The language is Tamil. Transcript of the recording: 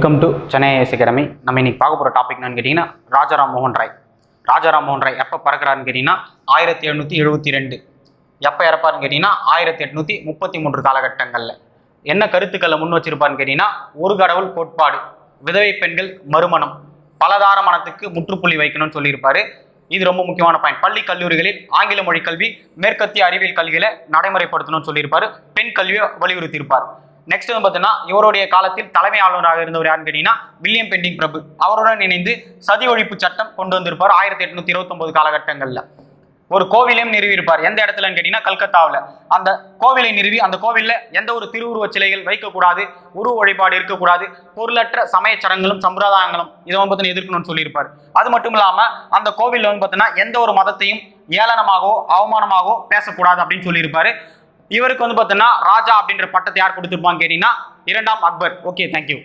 Welcome to Chennai IAS academy நம்ம இன்னைக்கு பார்க்க போகிற டாபிக் என்னன்னு கேட்டிங்கன்னா ராஜாராம் மோகன் ராய். ராஜாராம் மோகன் ராய் எப்போ பறக்கிறான்னு கேட்டிங்கன்னா ஆயிரத்தி எழுநூற்றி எழுபத்தி ரெண்டு. எப்போ இறப்பாருன்னு கேட்டிங்கன்னா ஆயிரத்தி எட்நூற்றி முப்பத்தி மூன்று காலகட்டங்களில். என்ன கருத்துக்களை முன் வச்சிருப்பாருன்னு கேட்டிங்கன்னா ஒரு கடவுள் கோட்பாடு விதவை பெண்கள் மறுமணம் பலதார மனத்துக்கு முற்றுப்புள்ளி வைக்கணும்னு சொல்லியிருப்பார். இது ரொம்ப முக்கியமான பாயிண்ட் பள்ளி கல்லூரிகளில் ஆங்கில மொழி கல்வி மேற்கத்திய அறிவியல் கல்விகளை நடைமுறைப்படுத்தணும்னு சொல்லியிருப்பார். பெண் கல்வியை வலியுறுத்தியிருப்பார். நெக்ஸ்ட் வந்து பார்த்தீங்கன்னா இவருடைய காலத்தில் தலைமை ஆளுநராக இருந்தவர் யாருன்னு கேட்டீங்கன்னா வில்லியம் பெண்டிங் பிரபு. அவருடன் இணைந்து சதி ஒழிப்பு சட்டம் கொண்டு வந்திருப்பார் ஆயிரத்தி எட்நூத்தி இருபத்தொன்பது காலகட்டங்களில். ஒரு கோவிலையும் நிறுவியிருப்பார். எந்த இடத்துலன்னு கேட்டீங்கன்னா கல்கத்தாவில். அந்த கோவிலை நிறுவி அந்த கோவிலில் எந்த ஒரு திருவுருவச் சிலைகள் வைக்கக்கூடாது உருவ வழிபாடு இருக்கக்கூடாது பொருளற்ற சமய சடங்குகளும் சம்பிரதாயங்களும் இதை வந்து பார்த்தீங்கன்னா எதிர்க்கணும்னு சொல்லியிருப்பார். அது மட்டும் இல்லாமல் அந்த கோவிலில் வந்து பார்த்தீங்கன்னா எந்த ஒரு மதத்தையும் ஏளனமாகவோ அவமானமாகவோ பேசக்கூடாது அப்படின்னு சொல்லியிருப்பாரு. இவருக்கு வந்து பார்த்தோன்னா ராஜா அப்படின்ற பட்டத்தை யார் கொடுத்துருப்பான்னு கேட்டீங்கன்னா இரண்டாம் அக்பர். Okay thank you